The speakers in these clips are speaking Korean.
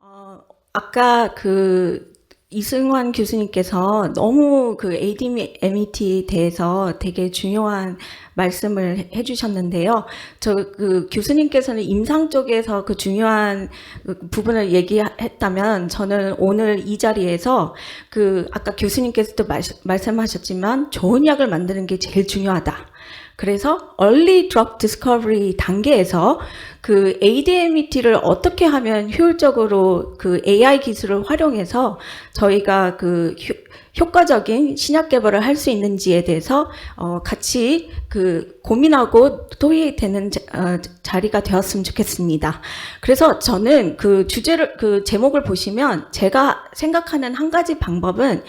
어, 아까 그 이승환 교수님께서 너무 그 ADMET에 대해서 되게 중요한 말씀을 해주셨는데요. 저 그 교수님께서는 임상 쪽에서 그 중요한 그 부분을 얘기했다면 저는 오늘 이 자리에서 그 아까 교수님께서도 말, 말씀하셨지만 좋은 약을 만드는 게 제일 중요하다. 그래서 early drug discovery 단계에서 그 ADMET를 어떻게 하면 효율적으로 그 AI 기술을 활용해서 저희가 그 효, 과적인 신약 개발을 할 수 있는지에 대해서 어, 같이 그 고민하고 토의되는 자, 어, 자리가 되었으면 좋겠습니다. 그래서 저는 그 주제를 그 제목을 보시면 제가 생각하는 한 가지 방법은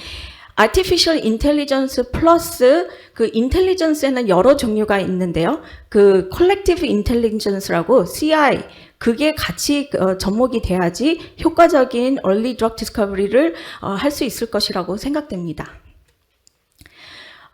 artificial intelligence 플러스 그 intelligence에는 여러 종류가 있는데요. 그 collective intelligence라고 CI 그게 같이 어, 접목이 돼야지 효과적인 early drug discovery를 어, 할 수 있을 것이라고 생각됩니다.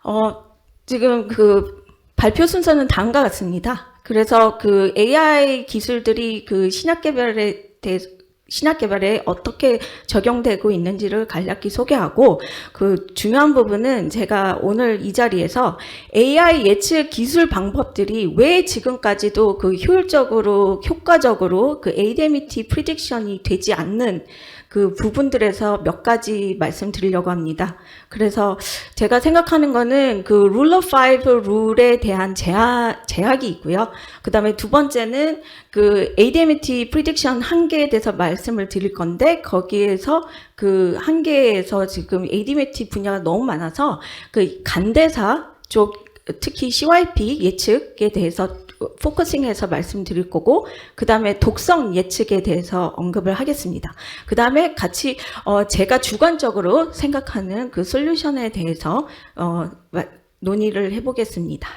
어, 지금 그 발표 순서는 다음과 같습니다. 그래서 그 AI 기술들이 그 신약 개발에 대해서 신약 개발에 어떻게 적용되고 있는지를 간략히 소개하고 그 중요한 부분은 제가 오늘 이 자리에서 AI 예측 기술 방법들이 왜 지금까지도 그 효율적으로 효과적으로 그 ADMET 프리딕션이 되지 않는 그 부분들에서 몇 가지 말씀드리려고 합니다. 그래서 제가 생각하는 거는 그 룰러 파이브 룰에 대한 제약, 제약이 있고요. 그 다음에 두 번째는 그 ADMET 프리딕션 한계에 대해서 말씀을 드릴 건데 거기에서 그 한계에서 지금 ADMET 분야가 너무 많아서 그 간대사 쪽 특히 CYP 예측에 대해서 포커싱해서 말씀드릴 거고 그 다음에 독성 예측에 대해서 언급을 하겠습니다. 그 다음에 같이 어 제가 주관적으로 생각하는 그 솔루션에 대해서 어 마- 논의를 해보겠습니다.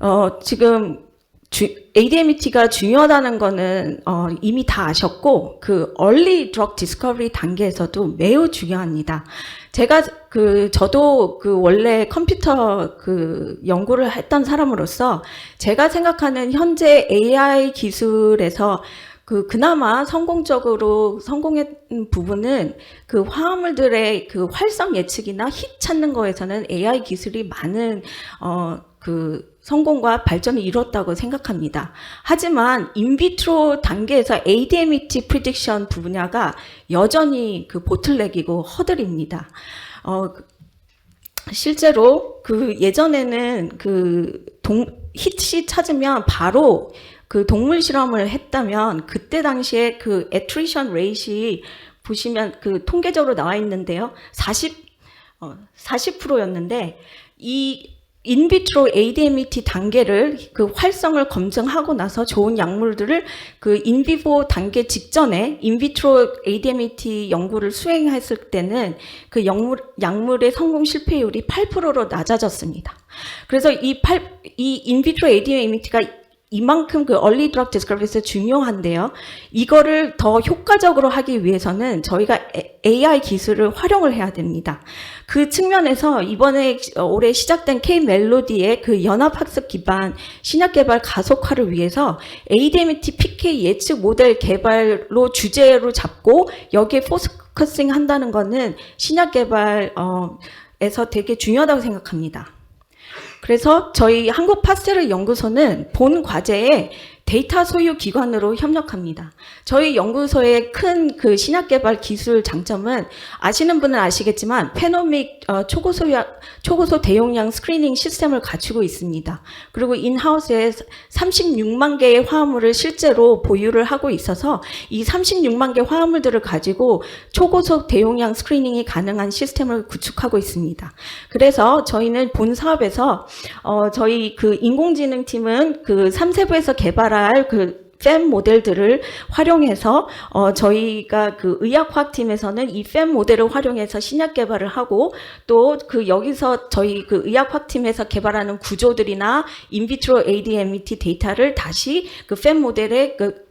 어 지금 주, ADMET가 중요하다는 거는 어, 이미 다 아셨고 그 early drug discovery 단계에서도 매우 중요합니다. 제가 그 저도 그 원래 컴퓨터 그 연구를 했던 사람으로서 제가 생각하는 현재 AI 기술에서 그 그나마 성공적으로 성공한 부분은 그 화합물들의 그 활성 예측이나 힛 찾는 거에서는 AI 기술이 많은 어그 성공과 발전을 이뤘다고 생각합니다. 하지만 인비트로 단계에서 ADMET 프리딕션 분야가 여전히 그 보틀렉이고 허들입니다. 어, 실제로 그 예전에는 그 동, 히트 찾으면 바로 그 동물 실험을 했다면 그때 당시에 그 attrition rate이 보시면 그 통계적으로 나와 있는데요. 40, 어, 40%였는데 이 인비트로 ADMET 단계를 그 활성을 검증하고 나서 좋은 약물들을 그 인비보 단계 직전에 인비트로 ADMET 연구를 수행했을 때는 그 약물, 약물의 성공 실패율이 8%로 낮아졌습니다. 그래서 이 8, 이 인비트로 ADMET가 이만큼 그 얼리 드럭 디스커버리에서 중요한데요. 이거를 더 효과적으로 하기 위해서는 저희가 AI 기술을 활용을 해야 됩니다. 그 측면에서 이번에 올해 시작된 K 멜로디의 그 연합학습 기반 신약 개발 가속화를 위해서 ADMT PK 예측 모델 개발로 주제로 잡고 여기에 포커싱 한다는 거는 신약 개발 어, 에서 되게 중요하다고 생각합니다. 그래서 저희 한국 파스텔 연구소는 본 과제에 데이터 소유 기관으로 협력합니다. 저희 연구소의 큰 그 신약 개발 기술 장점은 아시는 분은 아시겠지만 페노믹 어, 초고소 약- 초고소 대용량 스크리닝 시스템을 갖추고 있습니다. 그리고 인하우스에 36만 개의 화합물을 실제로 보유를 하고 있어서 이 36만 개 화합물들을 가지고 초고속 대용량 스크리닝이 가능한 시스템을 구축하고 있습니다. 그래서 저희는 본 사업에서 어, 저희 그 인공지능 팀은 그 3세부에서 개발 할그팸 모델들을 활용해서 어, 저희가 그 의학화학 팀에서는 이팸 모델을 활용해서 신약 개발을 하고 또 그 여기서 저희 그 의학화학 팀에서 개발하는 구조들이나 인비트로 ADMET 데이터를 다시 그팸 모델에 그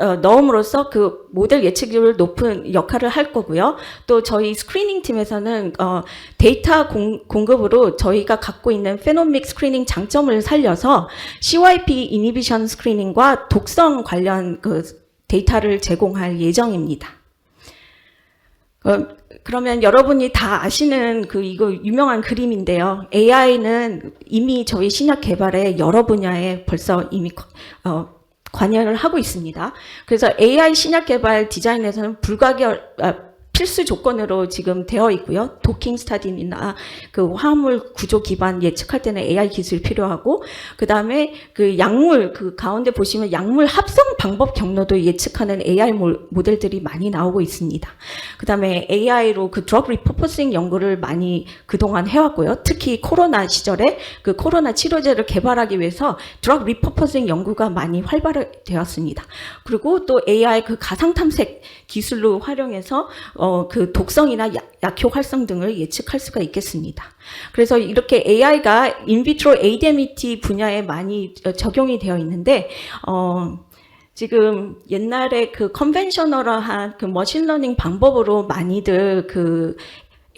어, 넣음으로써 그 모델 예측률을 높은 역할을 할 거고요. 또 저희 스크리닝 팀에서는 어, 데이터 공, 공급으로 저희가 갖고 있는 페노믹 스크리닝 장점을 살려서 CYP 이니비션 스크리닝과 독성 관련 그 데이터를 제공할 예정입니다. 어, 그러면 여러분이 다 아시는 그 이거 유명한 그림인데요. AI는 이미 저희 신약 개발에 여러 분야에 벌써 이미 어, 관여를 하고 있습니다. 그래서 AI 신약 개발 디자인에서는 불가결 아, 필수 조건으로 지금 되어 있고요. 도킹 스타디나 그 화물 구조 기반 예측할 때는 AI 기술이 필요하고 그 다음에 그 약물 그 가운데 보시면 약물 합성 방법 경로도 예측하는 AI 모- 모델들이 많이 나오고 있습니다. 그 다음에 AI로 그 드럭 리퍼포싱 연구를 많이 그동안 해 왔고요. 특히 코로나 시절에 그 코로나 치료제를 개발하기 위해서 드럭 리퍼포싱 연구가 많이 활발되었습니다. 그리고 또 AI 그 가상 탐색 기술로 활용해서 어그 독성이나 약, 약효 활성 등을 예측할 수가 있겠습니다. 그래서 이렇게 AI가 인비트로 ADMET 분야에 많이 어, 적용이 되어 있는데 어 지금 옛날에 그 컨벤셔널한 그 머신러닝 방법으로 많이들 그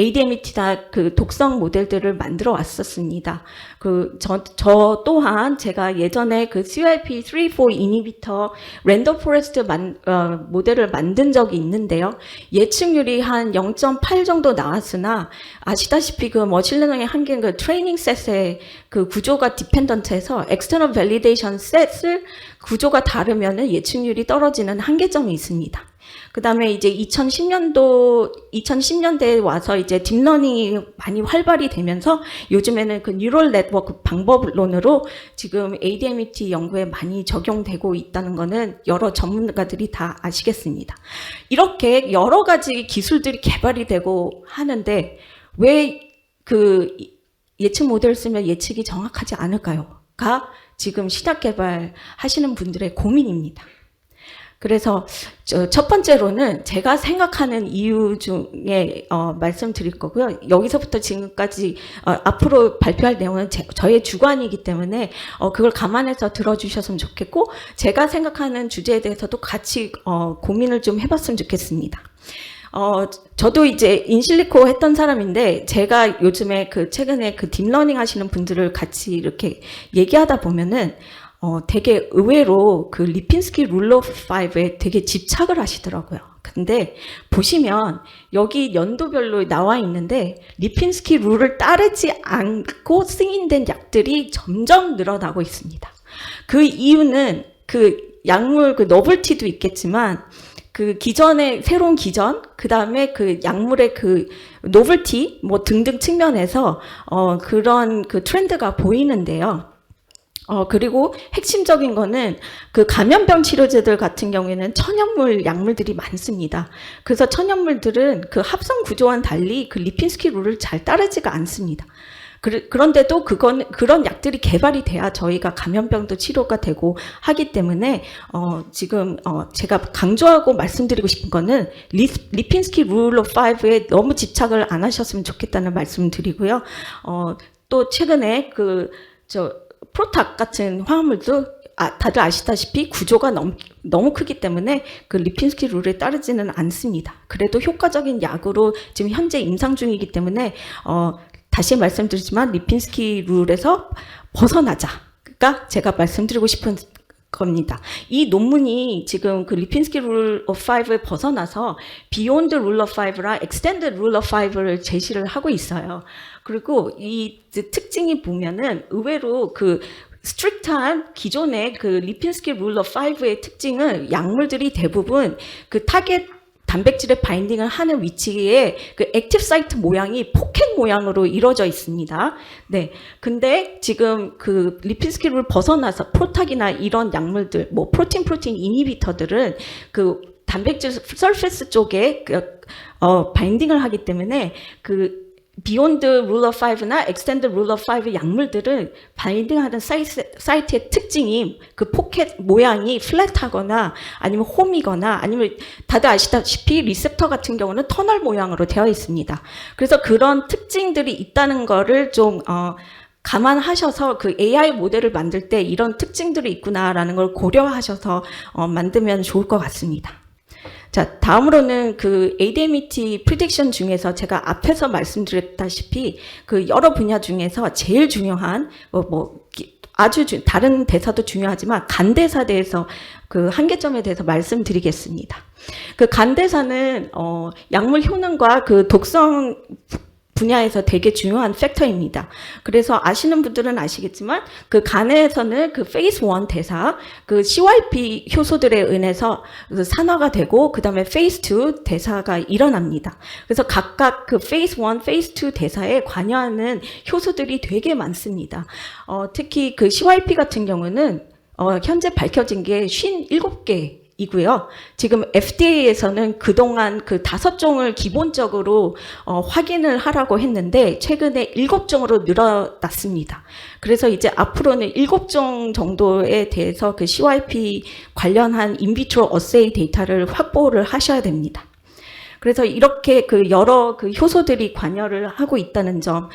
ADMET나 그 독성 모델들을 만들어 왔었습니다. 그, 저, 저 또한 제가 예전에 그 CYP 3, 4 이니비터 랜덤 포레스트 만, 어, 모델을 만든 적이 있는데요. 예측률이 한 0.8 정도 나왔으나 아시다시피 그 머신러닝의 한계는 그 트레이닝 셋의 그 구조가 디펜던트해서 엑스터널 밸리데이션 셋을 구조가 다르면은 예측률이 떨어지는 한계점이 있습니다. 그 다음에 이제 2010년도, 2010년대에 와서 이제 딥러닝이 많이 활발히 되면서 요즘에는 그 뉴럴 네트워크 방법론으로 지금 ADMET 연구에 많이 적용되고 있다는 거는 여러 전문가들이 다 아시겠습니다. 이렇게 여러 가지 기술들이 개발이 되고 하는데 왜 그 예측 모델 쓰면 예측이 정확하지 않을까요? 가 지금 시작 개발 하시는 분들의 고민입니다. 그래서 저첫 번째로는 제가 생각하는 이유 중에 어, 말씀드릴 거고요. 여기서부터 지금까지 어, 앞으로 발표할 내용은 제, 저의 주관이기 때문에 어, 그걸 감안해서 들어주셨으면 좋겠고 제가 생각하는 주제에 대해서도 같이 어, 고민을 좀 해봤으면 좋겠습니다. 어, 저도 이제 인실리코 했던 사람인데, 제가 요즘에 그 최근에 그 딥러닝 하시는 분들을 같이 이렇게 얘기하다 보면은, 어, 되게 의외로 그 리핀스키 룰러 5에 되게 집착을 하시더라고요. 근데 보시면 여기 연도별로 나와 있는데 리핀스키 룰을 따르지 않고 승인된 약들이 점점 늘어나고 있습니다. 그 이유는 그 약물 그 너블티도 있겠지만 그 기존의 새로운 기전, 그 다음에 그 약물의 그 노블티 뭐 등등 측면에서 어 그런 그 트렌드가 보이는데요. 어 그리고 핵심적인 거는 그 감염병 치료제들 같은 경우에는 천연물 약물들이 많습니다. 그래서 천연물들은 그 합성 구조와는 달리 그 리핀스키 룰을 잘 따르지가 않습니다. 그- 그런데도 그건 그런 약들이 개발이 돼야 저희가 감염병도 치료가 되고 하기 때문에 어 지금 어 제가 강조하고 말씀드리고 싶은 거는 리, 리핀스키 룰 오브 5에 너무 집착을 안 하셨으면 좋겠다는 말씀 드리고요. 어 또 최근에 그저 프로탁 같은 화합물도 아, 다들 아시다시피 구조가 너무, 너무 크기 때문에 그 리핀스키 룰에 따르지는 않습니다. 그래도 효과적인 약으로 지금 현재 임상 중이기 때문에 어, 다시 말씀드리지만 리핀스키 룰에서 벗어나자가 제가 말씀드리고 싶은 겁니다. 이 논문이 지금 그 리핀스키 룰 오브 5에 벗어나서 비욘드 룰 오브 5랑 엑스텐드 룰 오브 5를 제시를 하고 있어요. 그리고 이 특징이 보면은 의외로 그 스트릭트한 기존의 그 리핀스키 룰 오브 5의 특징은 약물들이 대부분 그 타겟 단백질에 바인딩을 하는 위치에 그 액티브 사이트 모양이 포켓 모양으로 이루어져 있습니다. 네. 근데 지금 그 리핀스키를 벗어나서 프로탁이나 이런 약물들, 뭐 프로틴 프로틴 이니비터들은 그 단백질 서페스 쪽에 그, 어, 바인딩을 하기 때문에 그 비욘드 룰러 5나 엑스텐드 룰러 5 약물들은 바인딩하는 사이트, 사이트의 특징이 그 포켓 모양이 플랫하거나 아니면 홈이거나 아니면 다들 아시다시피 리셉터 같은 경우는 터널 모양으로 되어 있습니다. 그래서 그런 특징들이 있다는 거를 좀 어, 감안하셔서 그 AI 모델을 만들 때 이런 특징들이 있구나라는 걸 고려하셔서 어, 만들면 좋을 것 같습니다. 자, 다음으로는 그 ADMET 프리딕션 중에서 제가 앞에서 말씀드렸다시피 그 여러 분야 중에서 제일 중요한 뭐, 뭐 기- 아주 주- 다른 대사도 중요하지만 간대사 대해서 그 한계점에 대해서 말씀드리겠습니다. 그 간대사는 어, 약물 효능과 그 독성 분야에서 되게 중요한 팩터입니다. 그래서 아시는 분들은 아시겠지만 그 간에서는 그 페이스 1 대사, 그 CYP 효소들에 의해서 그 산화가 되고 그다음에 페이스 2 대사가 일어납니다. 그래서 각각 그 페이스 1, 페이스 2 대사에 관여하는 효소들이 되게 많습니다. 어, 특히 그 CYP 같은 경우는 어, 현재 밝혀진 게 57개 이고요. 지금 FDA에서는 그동안 그 다섯 종을 기본적으로 어, 확인을 하라고 했는데 최근에 일곱 종으로 늘어났습니다. 그래서 이제 앞으로는 일곱 종 정도에 대해서 그 CYP 관련한 인비트로 어세이 데이터를 확보를 하셔야 됩니다. 그래서 이렇게 그 여러 그 효소들이 관여를 하고 있다는 점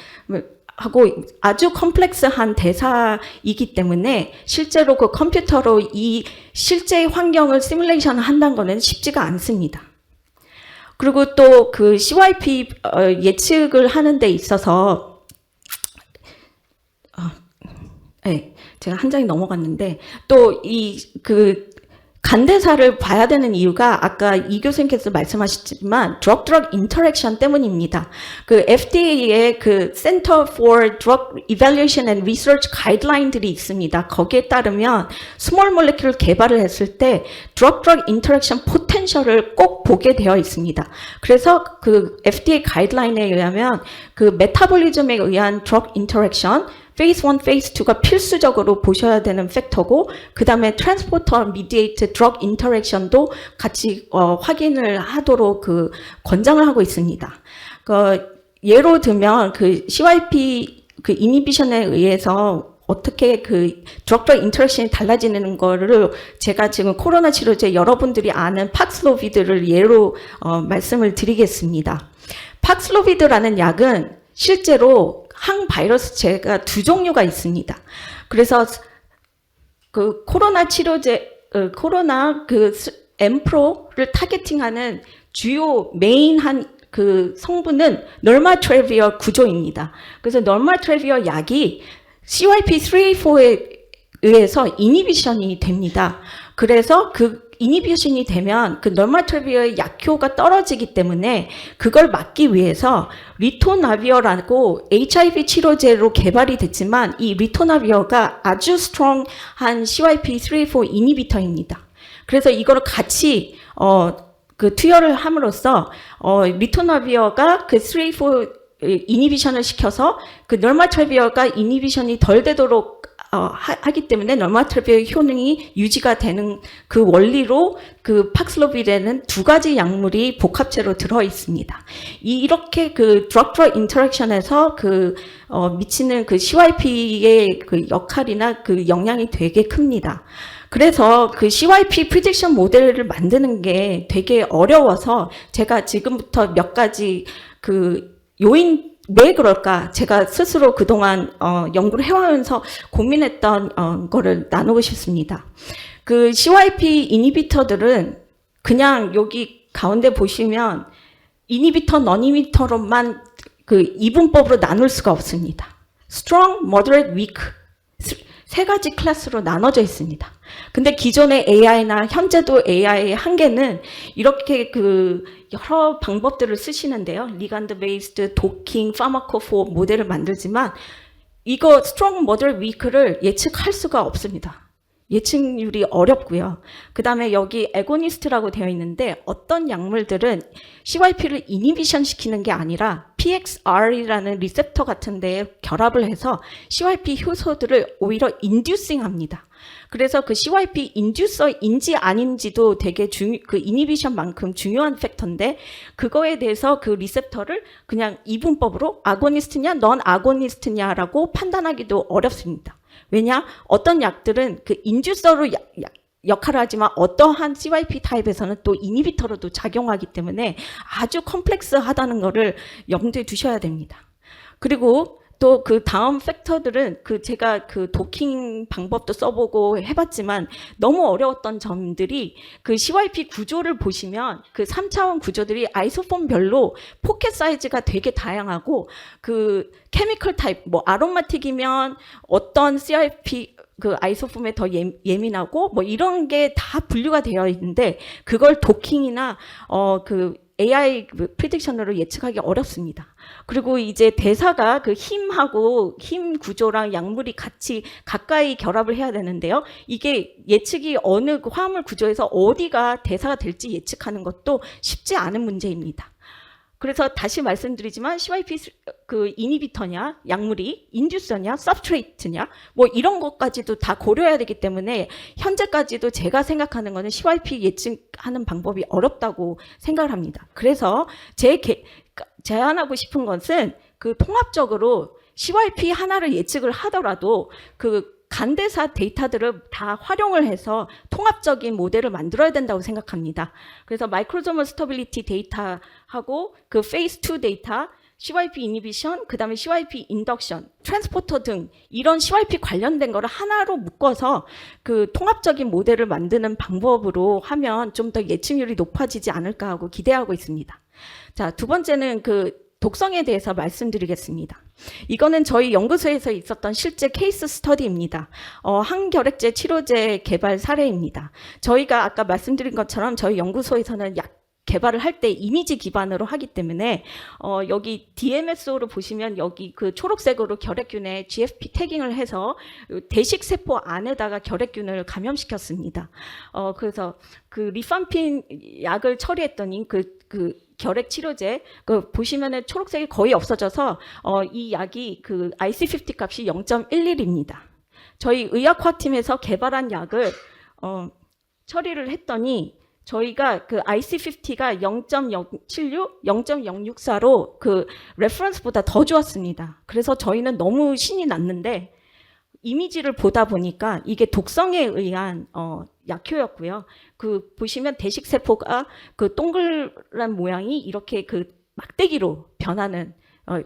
하고 아주 컴플렉스한 대사이기 때문에 실제로 그 컴퓨터로 이 실제 환경을 시뮬레이션 한다는 거는 쉽지가 않습니다. 그리고 또 그 CYP 어, 예측을 하는 데 있어서 어, 네, 제가 한 장이 넘어갔는데 또 이 그 간대사를 봐야 되는 이유가 아까 이 교수님께서 말씀하셨지만 drug drug interaction 때문입니다. 그 FDA의 그 Center for Drug Evaluation and Research 가이드라인들이 있습니다. 거기에 따르면 스몰 몰레큘 개발을 했을 때 drug drug interaction 포텐셜을 꼭 보게 되어 있습니다. 그래서 그 FDA 가이드라인에 의하면 그 메타볼리즘에 의한 drug interaction 페이스 1, 페이스 2가 필수적으로 보셔야 되는 팩터고 그 다음에 트랜스포터 미디에이트 드럭 인터랙션도 같이 어, 확인을 하도록 그 권장을 하고 있습니다. 그 예로 들면 그 CYP 그 이니비션에 의해서 어떻게 그 드럭 인터랙션이 달라지는 거를 제가 지금 코로나 치료제 여러분들이 아는 팍슬로비드를 예로 어, 말씀을 드리겠습니다. 팍슬로비드라는 약은 실제로 항바이러스제가 두 종류가 있습니다. 그래서 그 코로나 치료제, 어, 코로나 그 스- 엠프로를 타겟팅하는 주요 메인한 그 성분은 널마트레비어 구조입니다. 그래서 널마트레비어 약이 CYP3A4에 의해서 이니비션이 됩니다. 그래서 그 이니비션이 되면 그 널마트레비어의 약효가 떨어지기 때문에 그걸 막기 위해서 리토나비어라고 HIV 치료제로 개발이 됐지만 이 리토나비어가 아주 스트롱한 CYP3A4 이니비터입니다. 그래서 이거를 같이 어, 그 투여를 함으로써 어, 리토나비어가 그 3A4 이니비션을 시켜서 그 널마트레비어가 이니비션이 덜 되도록 어, 하, 하기 때문에 널마트레비어 효능이 유지가 되는 그 원리로 그 팍슬로비드에는 두 가지 약물이 복합체로 들어 있습니다. 이 이렇게 그 드럭 드럭 인터랙션에서 그 어, 미치는 그 CYP의 그 역할이나 그 영향이 되게 큽니다. 그래서 그 CYP 프리딕션 모델을 만드는 게 되게 어려워서 제가 지금부터 몇 가지 그 요인 왜 그럴까 제가 스스로 그동안 어, 연구를 해와면서 고민했던 어, 거를 나누고 싶습니다. 그 CYP 이니비터들은 그냥 여기 가운데 보시면 이니비터, 너니비터로만 그 이분법으로 나눌 수가 없습니다. strong, moderate, weak 세 가지 클래스로 나눠져 있습니다. 근데 기존의 AI나 현재도 AI의 한계는 이렇게 그 여러 방법들을 쓰시는데요. 리간드 베이스드, 도킹, 파마코포 모델을 만들지만 이거 스트롱 모델 위크를 예측할 수가 없습니다. 예측률이 어렵고요. 그 다음에 여기 에고니스트라고 되어 있는데 어떤 약물들은 CYP를 이니비션 시키는 게 아니라 PXR이라는 리셉터 같은 데에 결합을 해서 CYP 효소들을 오히려 인듀싱 합니다. 그래서 그 CYP 인듀서인지 아닌지도 되게 중, 그 이니비션만큼 중요한 팩터인데 그거에 대해서 그 리셉터를 그냥 이분법으로 아고니스트냐, 넌 아고니스트냐라고 판단하기도 어렵습니다. 왜냐? 어떤 약들은 그 인듀서로 약, 약, 역할을 하지만 어떠한 CYP 타입에서는 또 이니비터로도 작용하기 때문에 아주 컴플렉스하다는 거를 염두에 두셔야 됩니다. 그리고 또 그 다음 팩터들은 그 제가 그 도킹 방법도 써보고 해봤지만 너무 어려웠던 점들이 그 CYP 구조를 보시면 그 3차원 구조들이 아이소폼별로 포켓 사이즈가 되게 다양하고 그 케미컬 타입 뭐 아로마틱이면 어떤 CYP 그 아이소폼에 더 예, 예민하고 뭐 이런 게 다 분류가 되어 있는데 그걸 도킹이나 어 그 AI 그 프리딕션으로 예측하기 어렵습니다. 그리고 이제 대사가 그 힘하고 힘 구조랑 약물이 같이 가까이 결합을 해야 되는데요. 이게 예측이 어느 그 화합물 구조에서 어디가 대사가 될지 예측하는 것도 쉽지 않은 문제입니다. 그래서 다시 말씀드리지만 CYP 그 이니비터냐, 약물이 인듀서냐, 서브스트레이트냐, 뭐 이런 것까지도 다 고려해야 되기 때문에 현재까지도 제가 생각하는 거는 CYP 예측하는 방법이 어렵다고 생각을 합니다. 그래서 제 개- 제안하고 싶은 것은 그 통합적으로 CYP 하나를 예측을 하더라도 그 간대사 데이터들을 다 활용을 해서 통합적인 모델을 만들어야 된다고 생각합니다. 그래서 마이크로조멀 스터빌리티 데이터하고 그 페이스 2 데이터, CYP 이니비션, 그 다음에 CYP 인덕션, 트랜스포터 등 이런 CYP 관련된 거를 하나로 묶어서 그 통합적인 모델을 만드는 방법으로 하면 좀 더 예측률이 높아지지 않을까 하고 기대하고 있습니다. 자, 두 번째는 그 독성에 대해서 말씀드리겠습니다. 이거는 저희 연구소에서 있었던 실제 케이스 스터디입니다. 어, 항결핵제 치료제 개발 사례입니다. 저희가 아까 말씀드린 것처럼 저희 연구소에서는 약 개발을 할 때 이미지 기반으로 하기 때문에 어, 여기 DMSO를 보시면 여기 그 초록색으로 결핵균에 GFP 태깅을 해서 대식 세포 안에다가 결핵균을 감염시켰습니다. 어, 그래서 그 리팜핀 약을 처리했더니 그, 그 결핵 치료제 그 보시면은 초록색이 거의 없어져서 어, 이 약이 그 IC50 값이 0.11입니다. 저희 의학화팀에서 개발한 약을 어, 처리를 했더니 저희가 그 IC50가 0.076, 0.064로 그 레퍼런스보다 더 좋았습니다. 그래서 저희는 너무 신이 났는데 이미지를 보다 보니까 이게 독성에 의한 어, 약효였고요. 그 보시면 대식 세포가 그 동그란 모양이 이렇게 그 막대기로 변하는 어,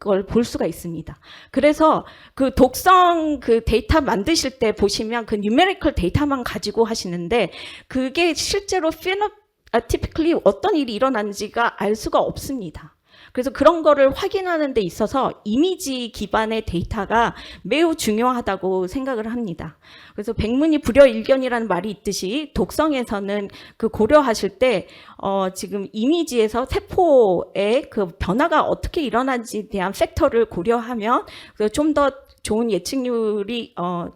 걸 볼 수가 있습니다. 그래서 그 독성 그 데이터 만드실 때 보시면 그 뉴메리컬 데이터만 가지고 하시는데 그게 실제로 피노티피클리 어떤 일이 일어나는지가 알 수가 없습니다. 그래서 그런 거를 확인하는 데 있어서 이미지 기반의 데이터가 매우 중요하다고 생각을 합니다. 그래서 백문이 불여일견이라는 말이 있듯이 독성에서는 그 고려하실 때 어, 지금 이미지에서 세포의 그 변화가 어떻게 일어나는지에 대한 팩터를 고려하면 좀 더 좋은 예측률이 어,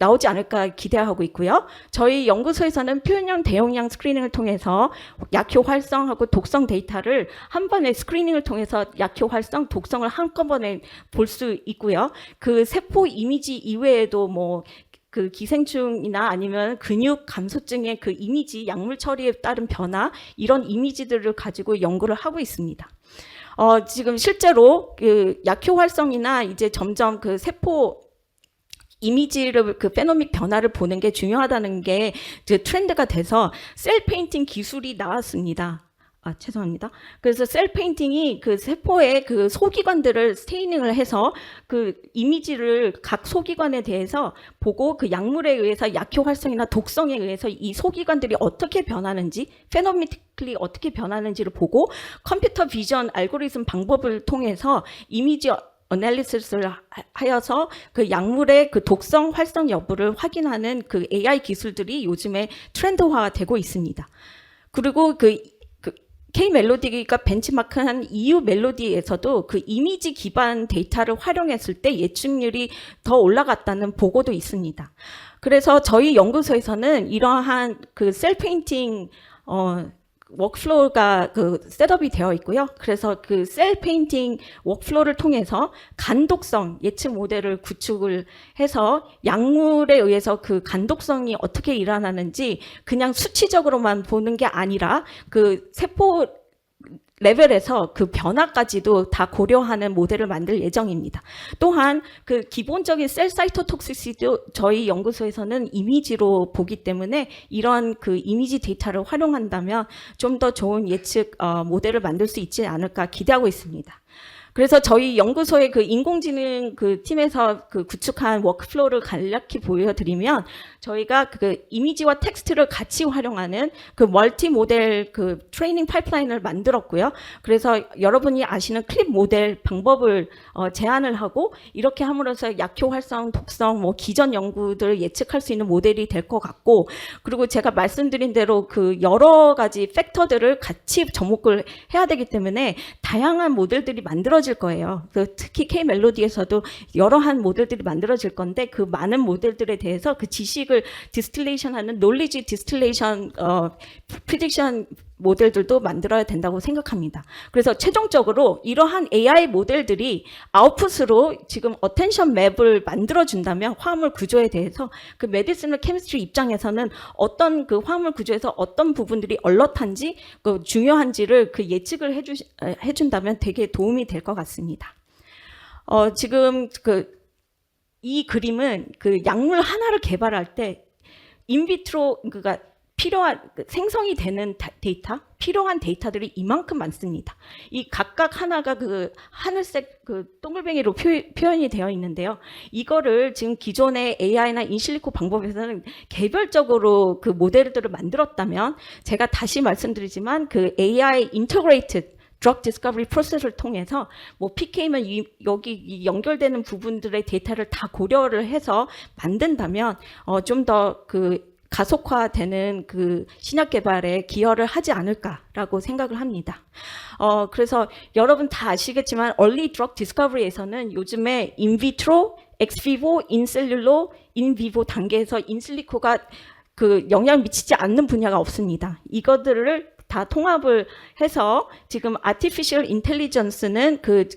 나오지 않을까 기대하고 있고요. 저희 연구소에서는 표현형 대용량 스크리닝을 통해서 약효 활성하고 독성 데이터를 한 번에 스크리닝을 통해서 약효 활성, 독성을 한꺼번에 볼 수 있고요. 그 세포 이미지 이외에도 뭐그 기생충이나 아니면 근육 감소증의 그 이미지 약물 처리에 따른 변화 이런 이미지들을 가지고 연구를 하고 있습니다. 어, 지금 실제로 그 약효 활성이나 이제 점점 그 세포 이미지를 그 페노믹 변화를 보는 게 중요하다는 게 이제 트렌드가 돼서 셀 페인팅 기술이 나왔습니다. 아, 죄송합니다. 그래서 셀 페인팅이 그 세포의 그 소기관들을 스테이닝을 해서 그 이미지를 각 소기관에 대해서 보고 그 약물에 의해서 약효 활성이나 독성에 의해서 이 소기관들이 어떻게 변하는지 페노미틱리 어떻게 변하는지를 보고 컴퓨터 비전 알고리즘 방법을 통해서 이미지 어널리시스를 하여서 그 약물의 그 독성 활성 여부를 확인하는 그 AI 기술들이 요즘에 트렌드화가 되고 있습니다. 그리고 그, 그 K 멜로디가 벤치마크한 EU 멜로디에서도 그 이미지 기반 데이터를 활용했을 때 예측률이 더 올라갔다는 보고도 있습니다. 그래서 저희 연구소에서는 이러한 그 셀 페인팅 어 워크플로우가 그 셋업이 되어 있고요. 그래서 그 셀 페인팅 워크플로우를 통해서 간독성 예측 모델을 구축을 해서 약물에 의해서 그 간독성이 어떻게 일어나는지 그냥 수치적으로만 보는 게 아니라 그 세포 레벨에서 그 변화까지도 다 고려하는 모델을 만들 예정입니다. 또한 그 기본적인 셀 사이토톡시시도 저희 연구소에서는 이미지로 보기 때문에 이런 그 이미지 데이터를 활용한다면 좀 더 좋은 예측 어, 모델을 만들 수 있지 않을까 기대하고 있습니다. 그래서 저희 연구소의 그 인공지능 그 팀에서 그 구축한 워크플로우를 간략히 보여드리면 저희가 그 이미지와 텍스트를 같이 활용하는 그 멀티 모델 그 트레이닝 파이프라인을 만들었고요. 그래서 여러분이 아시는 클립 모델 방법을 어, 제안을 하고 이렇게 함으로써 약효 활성, 독성, 뭐 기전 연구들 예측할 수 있는 모델이 될 것 같고 그리고 제가 말씀드린 대로 그 여러 가지 팩터들을 같이 접목을 해야 되기 때문에 다양한 모델들이 만들어 질 거예요. 그 특히 K 멜로디에서도 여러한 모델들이 만들어질 건데 그 많은 모델들에 대해서 그 지식을 디스틸레이션하는 논리지 디스틸레이션 어 프리딕션 모델들도 만들어야 된다고 생각합니다. 그래서 최종적으로 이러한 AI 모델들이 아웃풋으로 지금 어텐션 맵을 만들어 준다면 화물 구조에 대해서 그 메디시널 케미스트리 입장에서는 어떤 그 화물 구조에서 어떤 부분들이 얼럿한지 그 중요한지를 그 예측을 해주 해준다면 되게 도움이 될 것 같습니다. 어, 지금 그 이 그림은 그 약물 하나를 개발할 때 인비트로 그가 필요한 그 생성이 되는 다- 데이터 필요한 데이터들이 이만큼 많습니다. 이 각각 하나가 그 하늘색 그 동글뱅이로 표, 현이 되어 있는데요. 이거를 지금 기존의 AI나 인실리코 방법에서는 개별적으로 그 모델들을 만들었다면 제가 다시 말씀드리지만 그 AI integrated drug discovery 프로세스를 통해서 뭐 PK면 이, 여기 이 연결되는 부분들의 데이터를 다 고려를 해서 만든다면 어, 좀 더 그 가속화되는 그 신약 개발에 기여를 하지 않을까라고 생각을 합니다. 어, 그래서 여러분 다 아시겠지만 early drug discovery에서는 요즘에 인비트로, 엑스비보, 인셀룰로, 인비보 단계에서 인슬리코가 그 영향을 미치지 않는 분야가 없습니다. 이것들을 다 통합을 해서 지금 artificial intelligence는 그,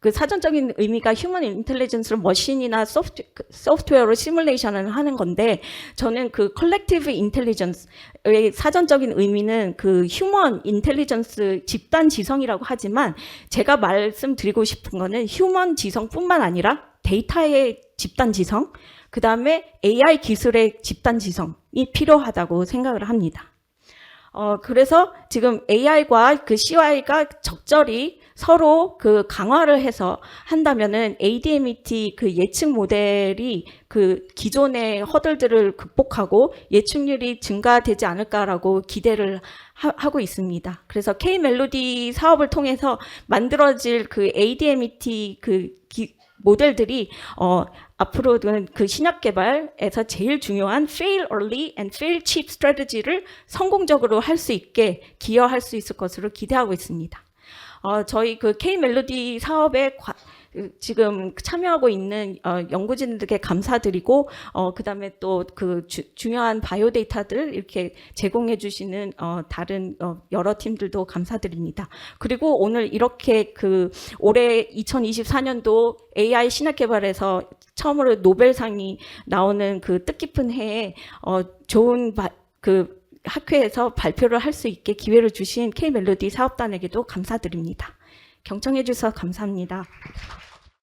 그 사전적인 의미가 human intelligence를 머신이나 소프트, 소프트웨어로 시뮬레이션을 하는 건데 저는 그 collective intelligence의 사전적인 의미는 그 human intelligence 집단 지성이라고 하지만 제가 말씀드리고 싶은 거는 human 지성뿐만 아니라 데이터의 집단 지성, 그 다음에 AI 기술의 집단 지성이 필요하다고 생각을 합니다. 어, 그래서 지금 AI과 그 CY가 적절히 서로 그 강화를 해서 한다면은 ADMET 그 예측 모델이 그 기존의 허들들을 극복하고 예측률이 증가되지 않을까라고 기대를 하, 고 있습니다. 그래서 K 멜로디 사업을 통해서 만들어질 그 ADMET 그 기, 모델들이 어, 앞으로는 그 신약 개발에서 제일 중요한 fail early and fail cheap strategy를 성공적으로 할 수 있게 기여할 수 있을 것으로 기대하고 있습니다. 어, 저희 그 K 멜로디 사업에 과, 그 지금 참여하고 있는 어, 연구진들에게 감사드리고 어, 그다음에 또 그 중요한 바이오 데이터들 이렇게 제공해 주시는 어, 다른 어, 여러 팀들도 감사드립니다. 그리고 오늘 이렇게 그 올해 2024년도 AI 신약 개발에서 처음으로 노벨상이 나오는 그 뜻깊은 해에 어, 좋은 바, 그 학회에서 발표를 할 수 있게 기회를 주신 K 멜로디 사업단에게도 감사드립니다. 경청해 주셔서 감사합니다.